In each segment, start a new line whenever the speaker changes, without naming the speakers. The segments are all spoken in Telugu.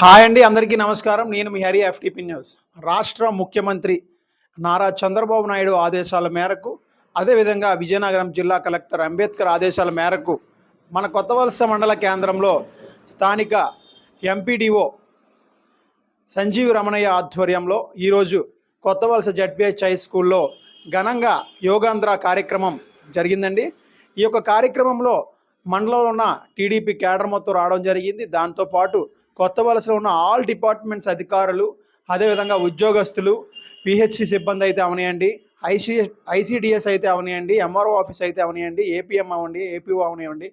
హాయ్ అండి అందరికీ నమస్కారం. నేను మీ హరి ఎఫ్టిపి న్యూస్. రాష్ట్ర ముఖ్యమంత్రి నారా చంద్రబాబు నాయుడు ఆదేశాల మేరకు అదేవిధంగా విజయనగరం జిల్లా కలెక్టర్ అంబేద్కర్ ఆదేశాల మేరకు మన కొత్త వలస మండల కేంద్రంలో స్థానిక ఎంపీడీఓ సంజీవ్ రమణయ్య ఆధ్వర్యంలో ఈరోజు కొత్త వలస జడ్పిహెచ్ హై స్కూల్లో ఘనంగా యోగాంధ్ర కార్యక్రమం జరిగిందండి. ఈ యొక్క కార్యక్రమంలో మండలంలో ఉన్న టీడీపీ కేడర్ మొత్తం రావడం జరిగింది. దాంతోపాటు కొత్త వలసలో ఉన్న ఆల్ డిపార్ట్మెంట్స్ అధికారులు అదేవిధంగా ఉద్యోగస్తులు పిహెచ్సి సిబ్బంది అయితే అవనియండి ఐసీ ఐసీడిఎస్ అయితే అవనియండి ఎంఆర్ఓ ఆఫీస్ అయితే అవనియండి ఏపీఎం అవ్వండి ఏపీఓ అవనివ్వండి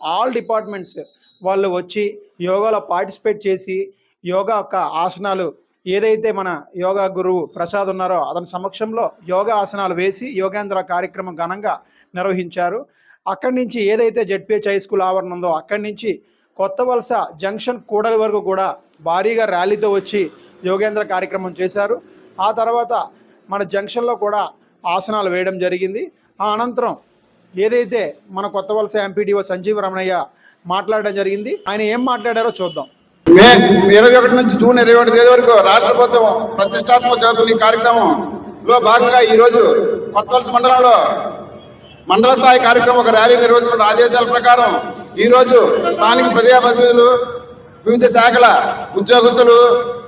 ఆల్ డిపార్ట్మెంట్స్ వాళ్ళు వచ్చి యోగాలో పార్టిసిపేట్ చేసి యోగా యొక్క ఆసనాలు ఏదైతే మన యోగా గురువు ప్రసాద్ ఉన్నారో అతని సమక్షంలో యోగా ఆసనాలు వేసి యోగేంద్ర కార్యక్రమం ఘనంగా నిర్వహించారు. అక్కడి నుంచి ఏదైతే జెడ్పిహెచ్ హై స్కూల్ ఆవరణ ఉందో అక్కడి నుంచి కొత్త వలస జంక్షన్ కూడలి వరకు కూడా భారీగా ర్యాలీతో వచ్చి యోగేంద్ర కార్యక్రమం చేశారు. ఆ తర్వాత మన జంక్షన్లో కూడా ఆసనాలు వేయడం జరిగింది. ఆ అనంతరం ఏదైతే మన కొత్త వలస ఎంపీడీఓ సంజీవ రమణయ్య మాట్లాడడం జరిగింది ఆయన ఏం మాట్లాడారో చూద్దాం.
మే ఇరవై ఒకటి నుంచి జూన్ ఇరవై ఒకటి తేదీ వరకు రాష్ట్ర ప్రభుత్వం ప్రతిష్టాత్మక జరుగుతున్న ఈ కార్యక్రమంలో భాగంగా ఈరోజు కొత్త వలస మండలంలో మండల స్థాయి కార్యక్రమం ఒక ర్యాలీ నిర్వహించిన ఆదేశాల ప్రకారం ఈరోజు స్థానిక ప్రజాప్రతినిధులు వివిధ శాఖల ఉద్యోగస్తులు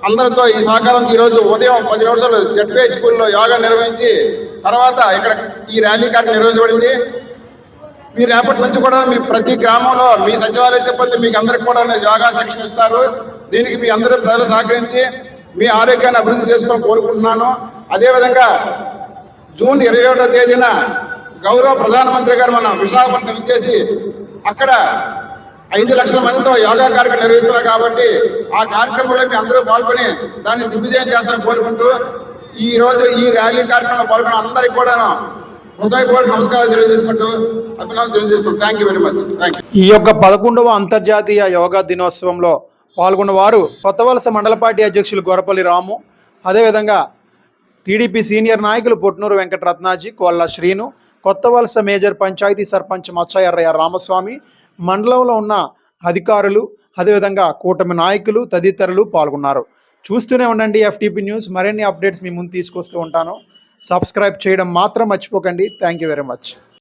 అందరితో ఈ సహకారం ఈరోజు ఉదయం పది నిమిషాలు జడ్పీ స్కూల్లో యోగా నిర్వహించి తర్వాత ఇక్కడ ఈ ర్యాలీ కార్యక్రమం నిర్వహించబడింది. మీరు రేపటి నుంచి కూడా మీ ప్రతి గ్రామంలో మీ సచివాలయ సిబ్బంది మీకు అందరికి కూడా యోగా శిక్షణ ఇస్తారు. దీనికి మీ అందరూ ప్రజలు సహకరించి మీ ఆరోగ్యాన్ని అభివృద్ధి చేసుకోవాలని కోరుకుంటున్నాను. అదేవిధంగా జూన్ ఇరవై ఒకటో తేదీన గౌరవ ప్రధానమంత్రి గారు మన విశాఖపట్నం ఇచ్చేసి అక్కడ ఐదు లక్షల మందితో యోగా కార్యక్రమం నిర్వహిస్తున్నారు కాబట్టి ఆ కార్యక్రమంలో మీ అందరూ పాల్గొని దాన్ని దిగ్విజయం చేస్తారని కోరుకుంటూ ఈ రోజు ఈ ర్యాలీ కార్యక్రమంలో పాల్గొన్న అందరికి కూడా హృదయపూర్వక నమస్కారాలు తెలియజేసుకుంటూ అభినందనలు తెలియజేసుకుంటూ థ్యాంక్ యూ వెరీ మచ్
ఈ యొక్క పదకొండవ అంతర్జాతీయ యోగా దినోత్సవంలో పాల్గొన్న వారు కొత్త వలస మండల పార్టీ అధ్యక్షులు గొరపల్లి రాము అదేవిధంగా టీడీపీ సీనియర్ నాయకులు పొట్నూరు వెంకటరత్నాజీ కోళ్ళ శ్రీను కొత్త వలస మేజర్ పంచాయతీ సర్పంచ్ మచ్చయ్యర్రయ్య రామస్వామి మండలంలో ఉన్న అధికారులు అదేవిధంగా కూటమి నాయకులు తదితరులు పాల్గొన్నారు. చూస్తూనే ఉండండి ఎఫ్టీపీ న్యూస్. మరిన్ని అప్డేట్స్ మీ ముందు తీసుకొస్తూ ఉంటాను. సబ్స్క్రైబ్ చేయడం మాత్రం మర్చిపోకండి. Thank you very much.